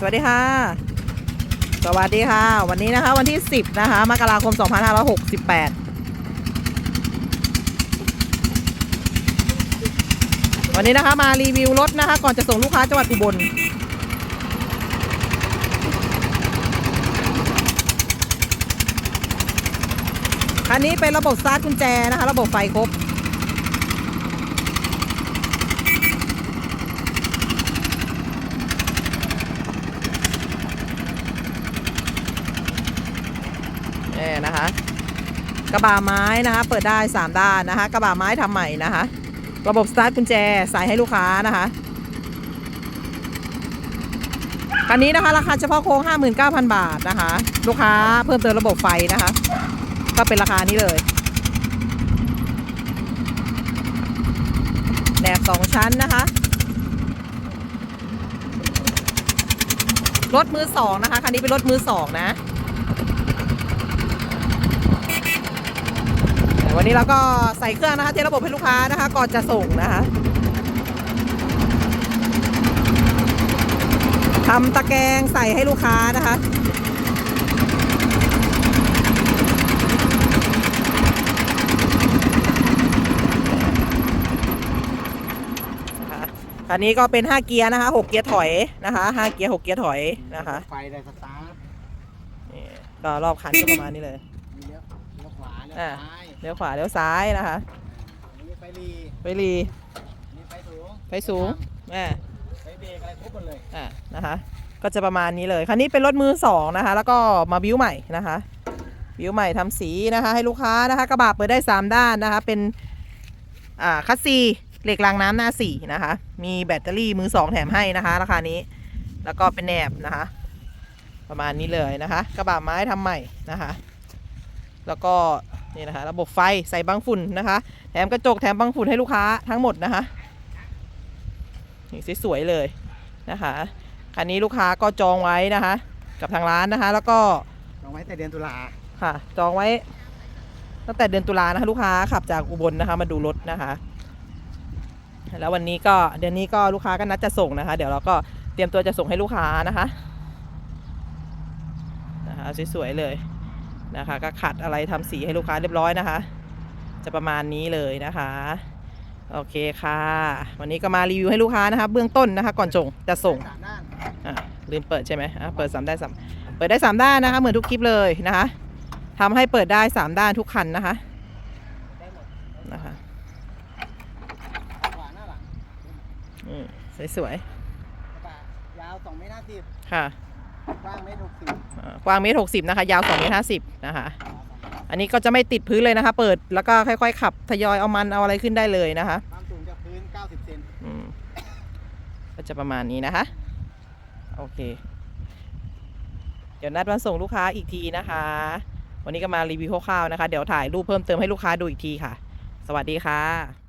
สวัสดีค่ะ สวัสดีค่ะ วันนี้นะคะวันที่ 10 นะคะมกราคม 2568 วันนี้นะคะมารีวิวรถนะคะ ก่อนจะส่งลูกค้าจังหวัดอุบลคันนี้เป็นระบบสตาร์ทกุญแจนะคะ ระบบไฟครบ นี่นะคะ กระบะไม้นะคะ เปิดได้ 3 ด้านนะคะ กระบะไม้ทำใหม่นะคะ ระบบสตาร์ทกุญแจใส่ให้ลูกค้านะคะคันนี้นะคะ ราคาเฉพาะโค้ง 59,000 บาทนะคะ ลูกค้าเพิ่มเติมระบบไฟนะคะ ก็เป็นราคานี้เลยแหนบสองชั้นนะคะ รถมือสองนะคะ คันนี้เป็นรถมือสองนะ นนี้เราก็ใส่เครื่องนะคะเทระบบให้ลูกค้านะคะ ก่อนจะส่งนะคะทำตะแกรงใส่ให้ลูกค้านะคะนะคะอันนี้ก็เป็น 5 เกียร์นะคะ 6 เกียร์ถอยนะคะ 5 เกียร์ 6 เกียร์ถอยนะคะ ไฟได้สตาร์ทนี่ก็รอบคันก็ประมาณนี้เลยมีเลี้ยวเลี้ยวขวาเลี้ยวอ่าซ้าย เลี้ยวขวาเลี้ยวซ้ายนะคะอันนี้ไฟรีไปรีอันนี้ไฟสูงไปสูงอ่าไฟเบรกอะไรครบหมดเลยอ่านะคะ ก็จะประมาณนี้เลยคันนี้เป็นรถมือสองนะคะ แล้วก็มาบิ้วใหม่นะคะ บิ้วใหม่ทำสีนะคะ ให้ลูกค้านะคะ กระบะเปิดได้ 3 ด้านนะคะ เป็นอ่าคัสซีเหล็กรางน้ำหน้าสี่นะคะ มีแบตเตอรี่มือสองแถมให้นะคะ ราคานี้ แล้วก็เป็นแหนบนะคะ ประมาณนี้เลยนะคะ กระบะไม้ทำใหม่นะคะ แล้วก็ นี่นะคะ ระบบไฟใส่บังฝุ่นนะคะ แถมกระจกแถมบังฝุ่นให้ลูกค้าทั้งหมดนะคะนี่สวยๆเลยนะคะคันนี้ลูกค้าก็จองไว้นะคะ กับทางร้านนะคะ แล้วก็ลองไว้แต่เดือนตุลาค่ะ จองไว้ ตั้งแต่เดือนตุลานะคะ ลูกค้าขับจากอุบลนะคะ มาดูรถนะคะ แล้ววันนี้ก็เดือนนี้ก็ลูกค้าก็นัดจะส่งนะคะ เดี๋ยวเราก็เตรียมตัวจะส่งให้ลูกค้านะคะนะคะสวยๆเลย นะคะ ก็ขัดอะไรทำสีให้ลูกค้าเรียบร้อยนะคะ จะประมาณนี้เลยนะคะ โอเคค่ะ วันนี้ก็มารีวิวให้ลูกค้านะคะ เบื้องต้นนะคะ ก่อนส่งจะส่งสามด้านอะลืมเปิดใช่ไหมอะเปิดสามได้สามเปิดได้สามด้านนะคะ เหมือนทุกคลิปเลยนะคะทำให้เปิดได้สามด้านทุกคันนะคะได้หมดนะคะขวาหน้าหลังอืมสวยกระบะยาว2เมตร50ๆค่ะ กว้างเมตร60อ่ากว้างเมตรหกสิบนะคะ ยาวสองเมตรห้าสิบนะคะ อันนี้ก็จะไม่ติดพื้นเลยนะคะ เปิดแล้วก็ค่อยๆ ขับทยอยเอามันเอาอะไรขึ้นได้เลยนะคะความสูงจากพื้น 90 เซนอืมก็จะประมาณนี้นะคะ โอเค เดี๋ยวนัดวันส่งลูกค้าอีกทีนะคะ วันนี้ก็มารีวิวคร่าวๆนะคะ เดี๋ยวถ่ายรูปเพิ่มเติมให้ลูกค้าดูอีกทีค่ะ สวัสดีค่ะ